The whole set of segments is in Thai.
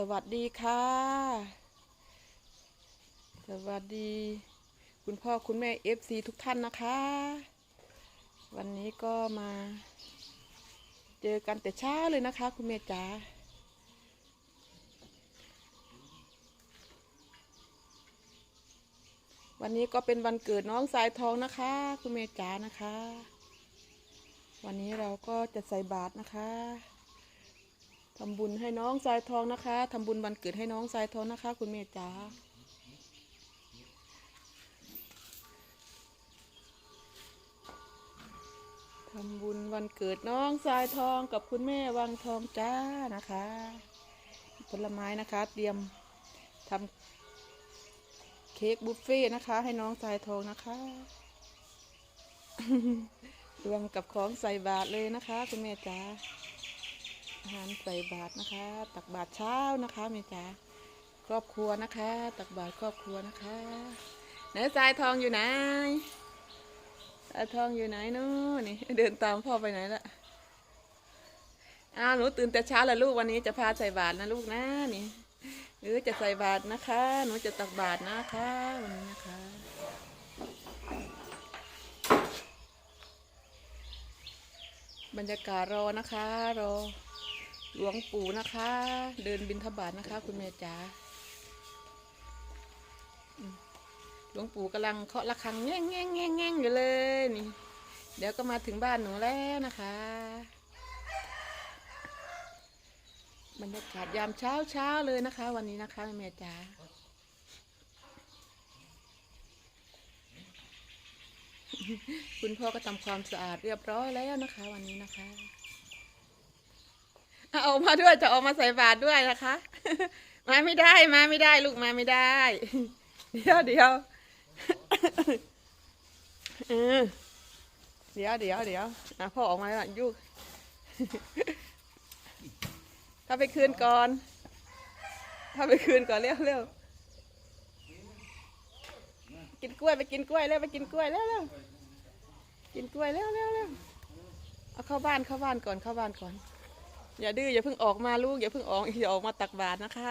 สวัสดีค่ะ สวัสดี คุณพ่อคุณแม่เอฟซีทุกท่านนะคะ วันนี้ก็มา เจอกันแต่เช้าเลยนะคะ คุณแม่จ๋าวันนี้ก็เป็นวันเกิดน้องสายทองนะคะ คุณแม่จ๋านะคะ วันนี้เราก็จะใส่บาตรนะคะ ทำบุญให้น้องสายทองนะคะทำบุญวันเกิดให้น้องสายทองนะคะ คุณแม่จ๋าทำบุญวันเกิดน้องสายทองกับคุณแม่วังทองจ้านะคะ ผลไม้นะคะ เตรียมทำเค้กบุฟเฟ่นะคะ ให้น้องสายทองนะคะรวมกับของใส่บาตรเลยนะคะ คุณแม่จ๋า อาหารใส่บาตรนะคะ ตักบาตรเช้านะคะแม่จ๋าครอบครัวนะคะ ตักบาตรครอบครัวนะคะไหนสายทองอยู่ไหนสายทองอยู่ไหนนู้นนี่เดินตามพ่อไปไหนละอ้าวหนูตื่นแต่เช้าแล้วลูกวันนี้จะพาใส่บาตรนะลูกนะนี่หรือจะใส่บาตรนะคะหนูจะตักบาตรนะคะวันนี้นะคะบรรยากาศรอนะคะรอ หลวงปู่นะคะ เดินบินทบาทนะคะ คุณแม่จ๋าหลวงปู่กำลังเคาะระฆังแง่งแง่งแง่งแง่งอยู่เลยนี่เดี๋ยวก็มาถึงบ้านหนูแล้วนะคะบรรยากาศยามเช้าเช้าเลยนะคะ วันนี้นะคะแม่จ๋าคุณพ่อก็ทำความสะอาดเรียบร้อยแล้วนะคะ วันนี้นะคะ เอามาด้วยจะออกมาใส่บาตรด้วยนะคะ มาไม่ได้มาไม่ได้ลูกมาไม่ได้ เดี๋ยวเดี๋ยวเดี๋ยวเดี๋ยวเดี๋ยวอะพ่อออกมาแล้วยุกถ้าไปคืนก่อน ถ้าไปคืนก่อนเร็วเร็วกินกล้วยไปกินกล้วยเร็วไปกินกล้วยเร็วเร็วกินกล้วยเร็วเร็วเร็วเอาเข้าบ้านเข้าบ้านก่อนเข้าบ้านก่อน อย่าดื้ออย่าเพิ่งออกมาลูกอย่าเพิ่งออกอย่าออกมาตักบาตรนะคะ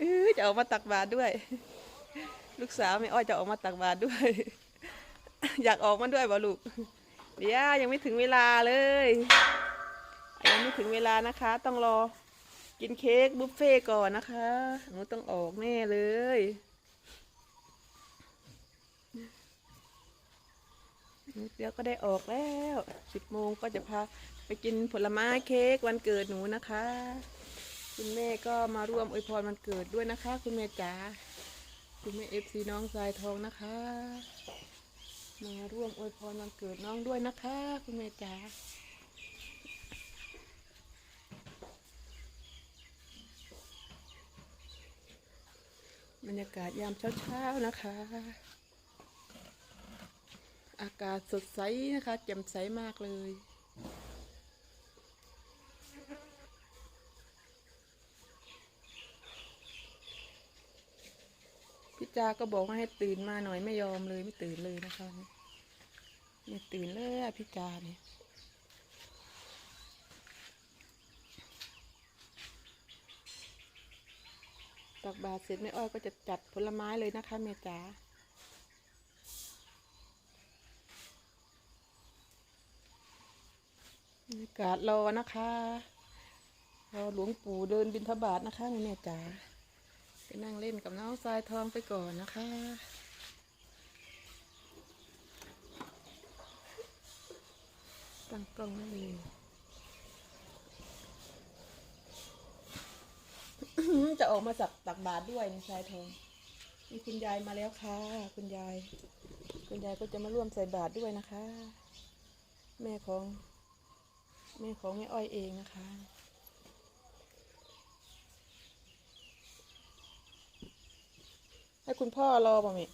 อื้อจะออกมาตักบาตรด้วย ลูกสาวไม่อ้อยจะออกมาตักบาตรด้วย อยากออกมาด้วยบ่ลูกเดี๋ยวยังไม่ถึงเวลาเลยยังไม่ถึงเวลานะคะ ต้องรอกินเค้กบุฟเฟ่ก่อนนะคะหนูต้องออกแน่เลยเดี๋ยวก็ได้ออกแล้วสิบโมงก็จะพา ไปกินผลไม้เค้กวันเกิดหนูนะคะ คุณแม่ก็มาร่วมอวยพรวันเกิดด้วยนะคะ คุณแม่จ๋าคุณแม่เอฟซีน้องสายทองนะคะ มาร่วมอวยพรวันเกิดน้องด้วยนะคะ คุณแม่จ๋าบรรยากาศยามเช้าๆนะคะ อากาศสดใสนะคะแจ่มใสมากเลย จาก็บอกว่าให้ตื่นมาหน่อยไม่ยอมเลยไม่ตื่นเลยนะคะไม่ตื่นเลยพี่จาเนี่ยตักบาตรเสร็จแม่อ้อยก็จะจัดผลไม้เลยนะคะแม่จ๋าบรรยากาศรอนะคะรอหลวงปู่เดินบินทบาทนะคะแม่จ๋า ไปนั่งเล่นกับน้องทรายทองไปก่อนนะคะ ตั้งกล้องไว้เลยจะออกมาจับตักบาทด้วยนี่ทรายทองมีคุณยายมาแล้วค่ะ คุณยาย คุณยายก็จะมาร่วมใส่บาตรด้วยนะคะ แม่ของ แม่ของแม่อ้อยเองนะคะ ให้คุณพ่อรอป่ะม่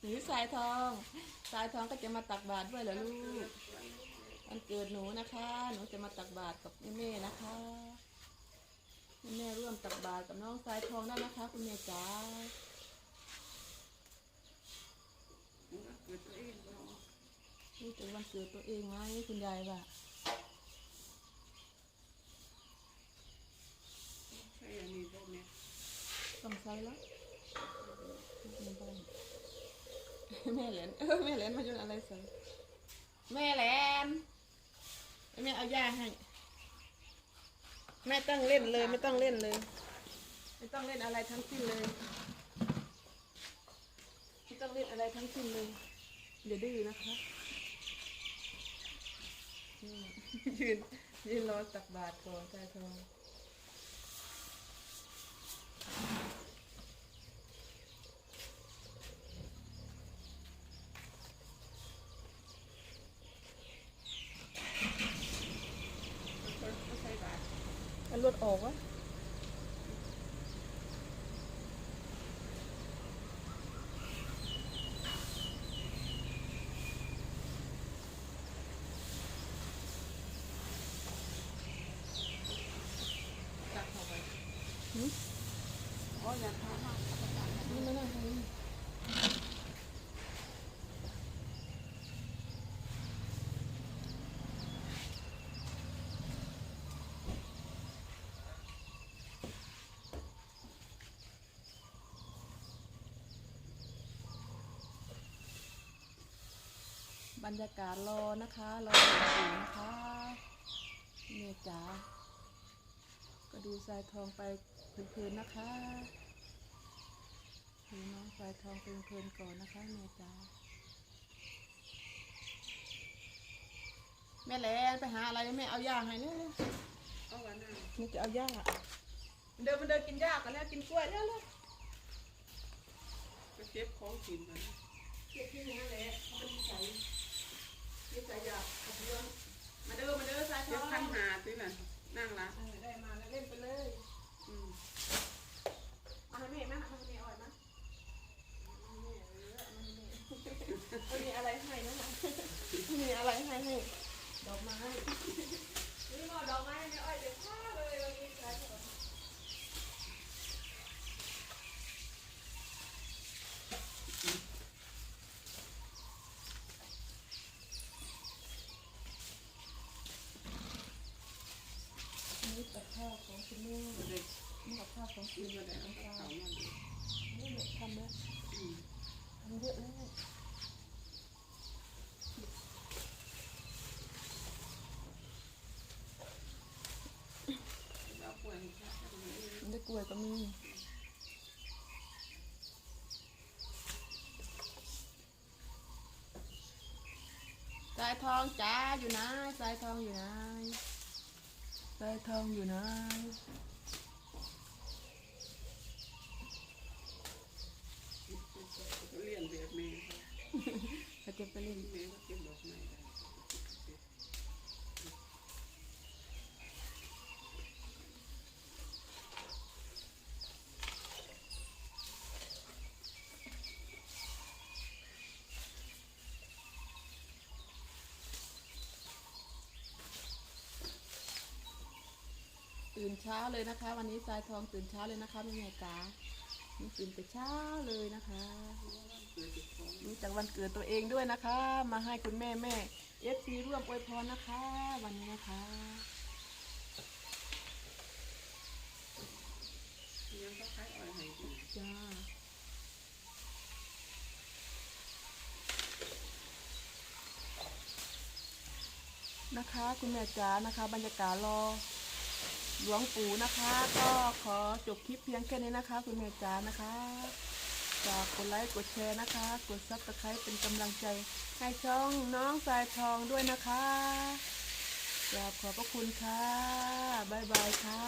หรือสายทอง สายทองก็จะมาตักบาตรด้วยเหรอลูกวันเกิดหนูนะคะ หนูจะมาตักบาตรกับแม่ๆนะคะแม่ร่วมตักบาตรกับน้องสายทองได้นะคะ คุณแม่จ๋า นี่เป็นวันเกิดตัวเองไหมคุณยายว่าใช่อันนี้ได้ไหมต้องใส่แล้วไม่เป็นไรแม่เหรนเออแม่เหรนมาจนอะไรใส่แม่เหรนแม่เอายาให้แม่ต้องเล่นเลย ไม่ต้องเล่นเลย ไม่ต้องเล่นอะไรทั้งสิ้นเลยไม่ต้องเล่นอะไรทั้งสิ้นเลยอย่าดื้อนะคะ ยืนยืนรอตักบาตรก่อนตาทองคนก็ใส่บาตรมันรถออกวะ ตักเข้าไป หืม อ๋ออย่าทำมาก นี่มานั่งทางนี้บ รรยากาศรอนะคะรอถึงนะคะเมียจ๋าก็ดูทรายทองไปเพลินๆนะคะดูน้องทรายทองเพลินๆก่อนนะคะแม่จ๋าแม่แหลนไปหาอะไรแม่เอาย่าให้เนี่ยเอาวันนั้นนี่จะเอาย่าเดินมาเดินกินย่ากันแล้วกินกล้วยแล้วแล้วไปเก็บของกินมันเก็บที่นี่แหละมันใส่ นี่ใส่ยาขับเรื่องมาเดินมาเดินทรายทเก็อบงขันหาสิน่ะนั่งละ เออได้มาแล้วเล่นไปเลย อืม เอาให้แม่มาเอาให้แม่อ่อยมาเอาให้แม่เออเอาให้แม่ไม่มีอะไรให้นะนะไม่มีอะไรให้ให้ดอกไม้นี่มอดอกไม้แม่อ้อยเด็ดข้าเลยวันนี้ใช่ไหมนี่กับข้าวของคุณแม่ บ่ได้ นี่กับข้าวของกินบ่ได้เอากับเขามาดูนี่เนี่ยทำแล้วทำเยอะแล้วได้กล้วยก็มีสายทองจ้าอยู่นะสายทองอยู่นะ สายทองอยู่นะเลี้ยงแบบแม่เขาจะไปเล่นแม่ก็เก็บดอกไม้ ตื่นเช้าเลยนะคะ วันนี้สายทองตื่นเช้าเลยนะคะแม่แม่จ๋านี่ตื่นแต่เช้าเลยนะคะเกิดจากของรู้จักวันเกิดตัวเองด้วยนะคะ มาให้คุณแม่แม่เอฟซีร่วมอวยพรนะคะ วันนี้นะคะยังก็คล้ายอ่อยห้กินจ้านะคะ คุณแม่จ๋านะคะ บรรยากาศรอ หลวงปู่นะคะ ก็ขอจบคลิปเพียงแค่นี้นะคะ คุณแม่จ๋านะคะฝากกดไลค์กดแชร์นะคะ กดซับสไครต์เป็นกำลังใจ ให้ช่องน้องสายทองด้วยนะคะกราบขอบพระคุณค่ะ บ๊ายบายค่ะ